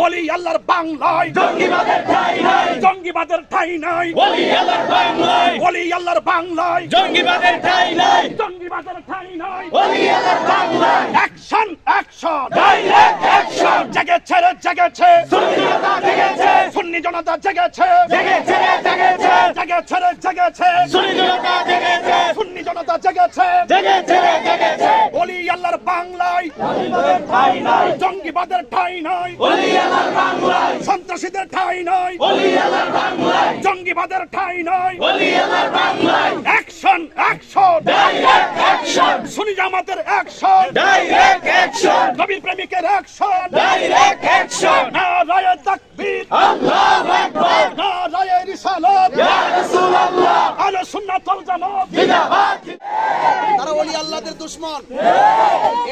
বলি আল্লাহর বাংলায়। জঙ্গিবাদের ঠাই নাই। জঙ্গিবাদের ঠাই নাই। বলি আল্লাহর বাংলায়। বলি আল্লাহর বাংলায়। জঙ্গিবাদের ঠাই নাই। জঙ্গিবাদের ঠাই নাই। বলি আল্লাহর বাংলায়। অ্যাকশন অ্যাকশন ডাইরেক্ট অ্যাকশন জেগেছে রে জেগেছে। সুন্নিয়তা জেগেছে। সুন্নি জনতা জেগেছে। জেগেছে জেগেছে। জেগেছে রে জেগেছে। সুন্নিয়তা জেগেছে। সুন্নি জনতা জেগেছে। জেগেছে জেগেছে। বলি আল্লাহর বাংলায়। জঙ্গিবাদের ঠাই নাই। জঙ্গিবাদের ঠাই নাই। বলি সন্ত্রাসীদের ঠাই আল্লাহর জঙ্গিবাদের ঠাই বাংলায়। অ্যাকশন অ্যাকশন সুনি জামাতের অ্যাকশন ডাইরেক্ট অ্যাকশন নবীর প্রেমিকের অ্যাকশন ডাইরেক্ট অ্যাকশন নারায়ে তাকবীর! নারায়ে রিসালাত! ইয়া রাসূলুল্লাহ! আহলে সুন্নাত ওয়াল জামাত! জিন্দাবাদ আল্লাহদের দুশ্মন।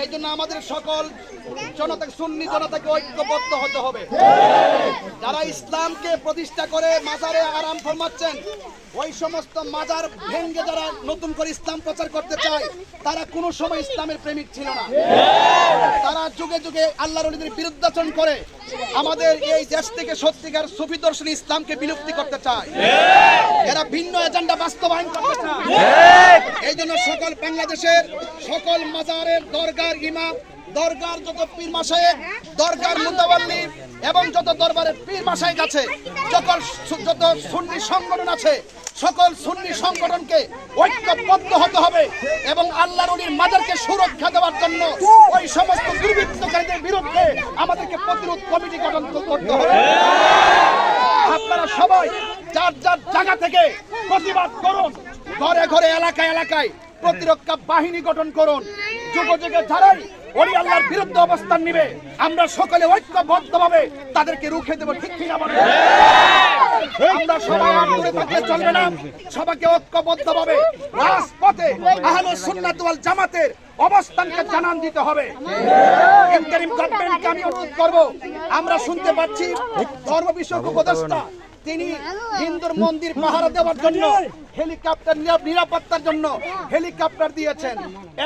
এই জন্য আমাদের সকল জনতা সুন্নি জনতাকে ঐক্যবদ্ধ হতে হবে। যারা ইসলামকে প্রতিষ্ঠা করে মাজারে আরাম ফরমাচ্ছেন, ওই সমস্ত মাজার ভেঙ্গে যারা নতুন করে ইসলাম প্রচার করতে চায়, তারা কোনো সময় ইসলামের প্রেমিক ছিল না। তারা যুগে যুগে আল্লাহ অলিদের বিরুদ্ধাচরণ করে আমাদের এই দেশ থেকে সত্যিকার সুফি দর্শন ইসলামকে বিলুপ্তি করতে চায়। এরা ভিন্ন এজেন্ডা বাস্তবায়ন করতে চায়। এই জন্য সকল বাংলাদেশের সকল মাজারের দরগার ইমাম, দরগার যত পীর মাসায়েক দরগার মুতাওয়াল্লি এবং যত দরবারের পীর মাসায়েক আছে, সকল যত সুন্নি সংগঠন আছে, সকল সুন্নি সংগঠনকে ঐক্যবদ্ধ হতে হবে এবং আল্লাহর অলির মাজারকে সুরক্ষা দেওয়ার জন্য ওই সমস্ত দুর্বৃত্তকারীদের বিরুদ্ধে আমাদেরকে প্রতিরোধ কমিটি গঠন করতে হবে। আপনারা সবাই যার যার জায়গা থেকে প্রতিবাদ করুন। ঘরে ঘরে এলাকায় এলাকায় প্রতিরক্ষা বাহিনী গঠন করুন। যুগ যারাই ওলি আল্লাহর বিরুদ্ধে অবস্থান নিবে, আমরা সকলে ঐক্যবদ্ধভাবে তাদেরকে রুখে দেবো, ঠিক আমরা সবাই চলবে না। সবাইকে ঐক্যবদ্ধভাবে রাজপথে আহলে সুন্নাত ওয়াল জামাতের অবস্থানকে জানান দিতে হবে। ইন্টারিম গভর্নমেন্টকে আমি অনুরোধ করব, আমরা শুনতে পাচ্ছি ধর্ম উপদেষ্টা তিনি হিন্দুর মন্দির পাহারা দেওয়ার জন্য হেলিকপ্টার নিরাপত্তার জন্য হেলিকপ্টার দিয়েছেন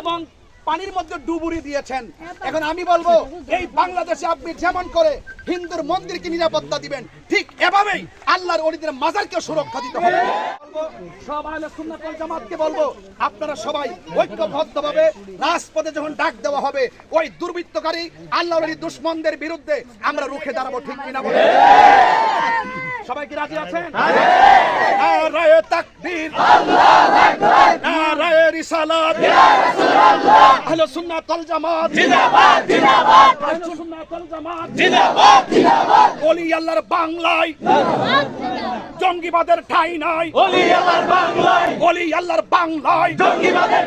এবং পানির মধ্যে ডুবুরি দিয়েছেন। এখন আমি বলব এই বাংলাদেশে আপনি যেমন করে হিন্দুর মন্দিরকে নিরাপত্তা দিবেন ঠিক এভাবেই আল্লাহর অলিদের মাজারকে সুরক্ষা দিতে হবে। সব আহলে সুন্নাত জামাতকে বলব আপনারা সবাই ঐক্যবদ্ধভাবে রাজপথে যখন ডাক দেওয়া হবে ওই দুর্বৃত্তকারী আল্লাহর অলি দুশ্মনদের বিরুদ্ধে আমরা রুখে দাঁড়াবো ঠিক কিনা বলে? সবাই কি রাজি আছেন? নারায়ে তাকবীর। নারায়ে রিসালাত। আহলে সুন্নাত ওয়াল জামাত। জিন্দাবাদ জিন্দাবাদ। আহলে সুন্নাত ওয়াল জামাত। জিন্দাবাদ জিন্দাবাদ। ওলি আল্লাহর বাংলায়। জঙ্গিবাদের ঠাই নাই। বলি আল্লাহর বাংলায়। ওলি আল্লাহর বাংলায়। জঙ্গিবাদের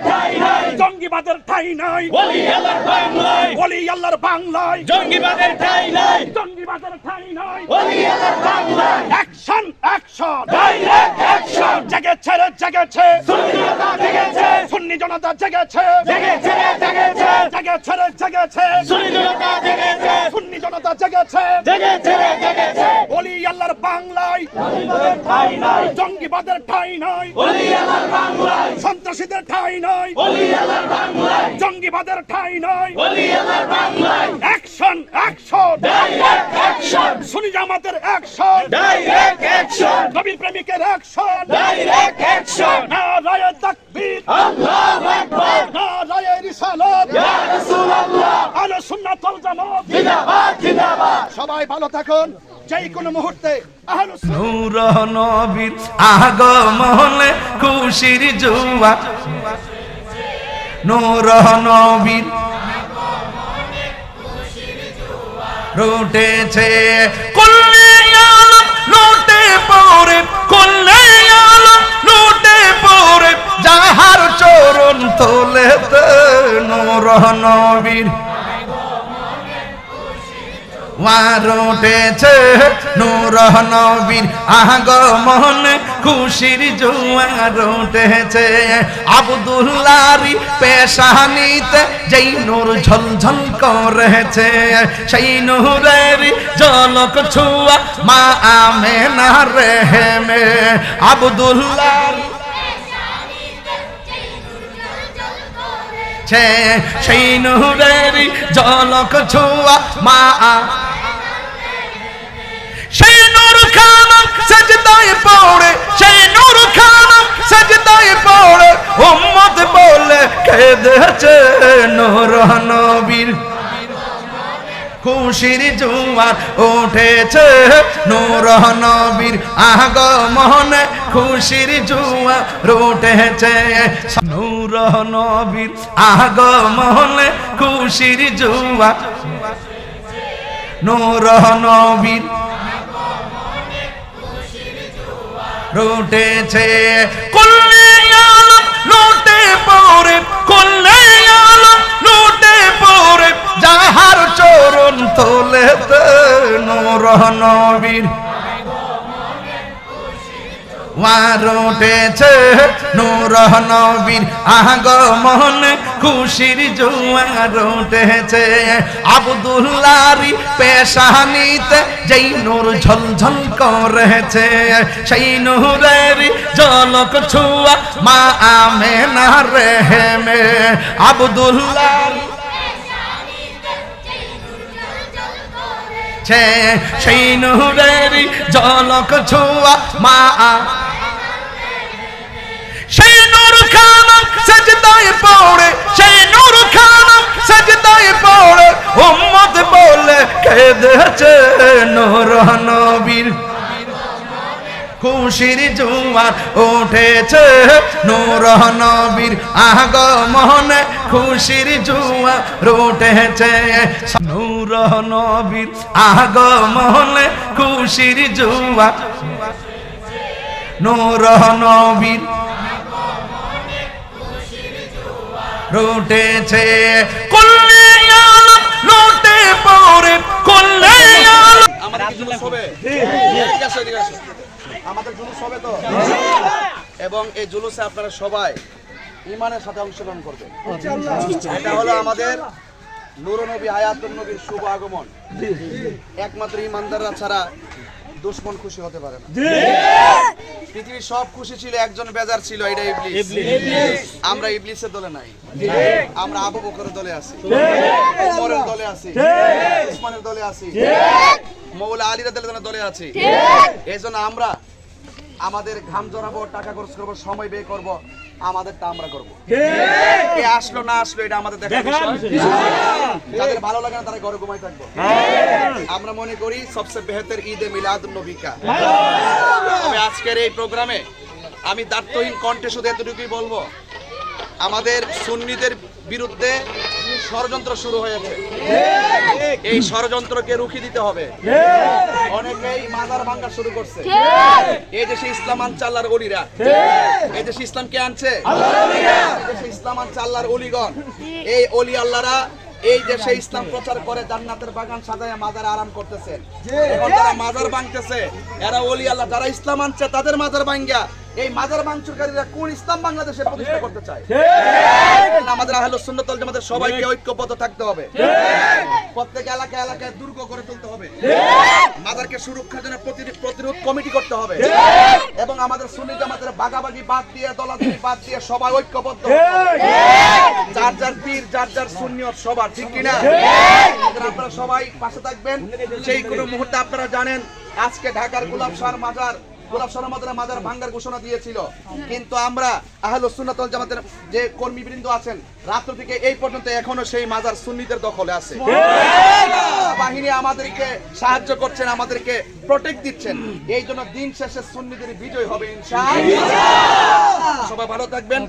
জঙ্গিবাদের ঠাই নাই। বলি আল্লাহর বাংলায় বলি আল্লাহর বাংলায় জঙ্গিবাদের ঠাই নাই। জঙ্গিবাদের ঠাই নাই। বলি আল্লাহর বাংলায় অ্যাকশন অ্যাকশন ডাইরেক্ট অ্যাকশন জেগেছে রে জেগেছে। সুন্নিয়তা জেগেছে। সুন্নি জনতা জেগেছে। জেগেছে জেগেছে। জেগেছে রে জেগেছে। সুন্নিয়তা জেগেছে। সুন্নি জনতা জেগেছে। জেগেছে জেগেছে। ওলি আল্লাহর বাংলায়। জঙ্গিবাদের ঠাই নাই জঙ্গিবাদের ঠাই নাই। বলি আল্লাহর বাংলায়। সন্ত্রাসীদের ঠাই নাই। বলি আল্লাহর বাংলায়। জঙ্গিবাদের ঠাই নাই। বলি আল্লাহর বাংলায়। অ্যাকশন অ্যাকশন ডাইরেক্ট অ্যাকশন সুনি জামাতের অ্যাকশন ডাইরেক্ট অ্যাকশন নবীর প্রেমিকের অ্যাকশন ডাইরেক্ট অ্যাকশন নারায়ে তাকবীর আল্লাহু আকবার নারায়ে রিসালাত ইয়া রাসূলুল্লাহ আহলে সুন্নাত ওয়াল জামাত জিন্দাবাদ জিন্দাবাদ সবাই ভালো থাকুন। যেই কোনো মুহূর্তে নূর নবীর আগমনে খুশির জুয়া। নূর নবীর রুটেছে। কুল্লে আলম লুটে কুল্লে লুটে যাহার চরণ তোলে নূর নবীর ওয়ার উঠেছে নূর নবীর আগমন খুশির জোয়ার উঠেছে আবদুল্লারি পেশানিতে যেই নূর ঝলঝল করেছে সেই নূরের জলক ছুয়া মা আমেনা রেহেমে আবদুল্লারি সেই নূরের জলক ছুয়া মা সেজদায় পড়ে, সেই নূর খানা সেজদায় পড়ে, উম্মত বলে কেঁদেছে নূর নবীর। খুশির জুয়ার উঠেছে নূর নবীর। আগমনে খুশির জুয়ার উঠেছে নূর নবীর। আগমনে খুশির জুয়া নূর নবীর। রুটেছে কুল্লে আলম লুটে পড়ে, কুল্লে আলম লুটে পড়ে, যাহার চরণ তোলে নূর নবীর। উঠেছে নূর নবীর, আগমন খুশির জোয়ার উঠেছে আবদুল্লারি পেশানিতে যেই নূর ঝলঝল করেছে সেই নূরের জলক ছুয়া মা আমেনা রেহেমে। আবদুল্লারি ছে সেই নূরের জলক ছুয়া মা সেই নূর খানম সজদায় পড়ে, সেই নূর সজদায় পড়ে, উম্মত বলে কেঁদেছে নূর নবীর। খুশির জুয়ার উঠেছে নূর নবীর আগমনে, খুশির জুয়ার উঠেছে নূর নবীর আগমনে, খুশির জুয়ার নূর নবীর রুটেছে। জুলুস হবে? আমাদের জুলুস হবে তো? এবং এই জুলুসে আপনারা সবাই ইমানের সাথে অংশগ্রহণ করবেন। এটা হলো আমাদের নুর নবী হায়াতুন নবীর শুভ আগমন। একমাত্র ইমানদাররা ছাড়া দুশ্মন খুশি হতে পারে না। পৃথিবীর সব খুশি ছিল একজন বেজার ছিল এটা ইবলিস। আমরা ইবলিসের দলে নাই। আমরা আবু বকরের দলে আছি। ওমরের দলে আছি। উসমানের দলে আছি। মৌলা আলী দলে দলে আছি। এই জন্য আমরা আমাদের ঘাম জড়াবো টাকা খরচ করব সময় ব্যয় করব আমাদেরটা আমরা করব। কে? আসলো না আসলো এটা আমাদের যাদের ভালো লাগে না তারা ঘরে ঘুমাই থাকব। আমরা মনে করি সবচেয়ে বেহতের ঈদে মিলাদ নবিকা। তবে আজকের এই প্রোগ্রামে আমি দার্থহীন কণ্ঠে শুধু এতটুকুই বলব আমাদের সুন্নিদের বিরুদ্ধে ষড়যন্ত্র শুরু হয়েছে। এই ষড়যন্ত্রকে রুখে দিতে হবে। অনেকেই মাজার ভাঙ্গা শুরু করছে। এই দেশে ইসলাম আনছে আল্লাহর অলিরা। এই দেশে ইসলাম কে আনছে ইসলাম আনছে আল্লাহর অলিগণ। এই অলি আল্লাহরা এই দেশে ইসলাম প্রচার করে জান্নাতের বাগান সাজায় মাজার আরাম করতেছে। এখন যারা মাজার ভাঙতেছে, এরা অলি আল্লাহ, যারা ইসলাম আনছে, তাদের মাজার ভাঙ্গা এই মাজার ভাঙচুরকারীরা কোন ইসলাম বাংলাদেশে প্রতিষ্ঠা করতে চায়? আমাদের আহলে সুন্নাত ওয়াল জামাতের সবাইকে ঐক্যবদ্ধ থাকতে হবে। প্রত্যেক এলাকা এলাকায় দুর্গ করে তুলতে হবে। মাদারকে সুরক্ষার জন্য প্রতিরোধ প্রতিরোধ কমিটি করতে হবে। এবং আমাদের সুন্নি জামাতের বাগাবাগি বাদ দিয়ে দলাদলি বাদ দিয়ে সবাই ঐক্যবদ্ধ। যার যার পীর যার যার সুন্নিয়ত সবার ঠিক কিনা? আপনারা সবাই পাশে থাকবেন। সেই কোনো মুহূর্তে আপনারা জানেন আজকে ঢাকার গোলাপ শাহ মাজার গোলাপ শাহ মাজার ভাঙ্গার ঘোষণা দিয়েছিল। কিন্তু আমরা আহল সুন্নাত জামাতের যে কর্মীবৃন্দ আছেন, রাত্র থেকে এই পর্যন্ত এখনও সেই মাজার সুন্নিদের দখলে আছে। বাহিনী আমাদেরকে সাহায্য করছেন, আমাদেরকে প্রোটেক্ট দিচ্ছেন। এই জন্য দিন শেষে সুন্নিদের বিজয় হবে, ইনশাআল্লাহ। সবাই ভালো থাকবেন।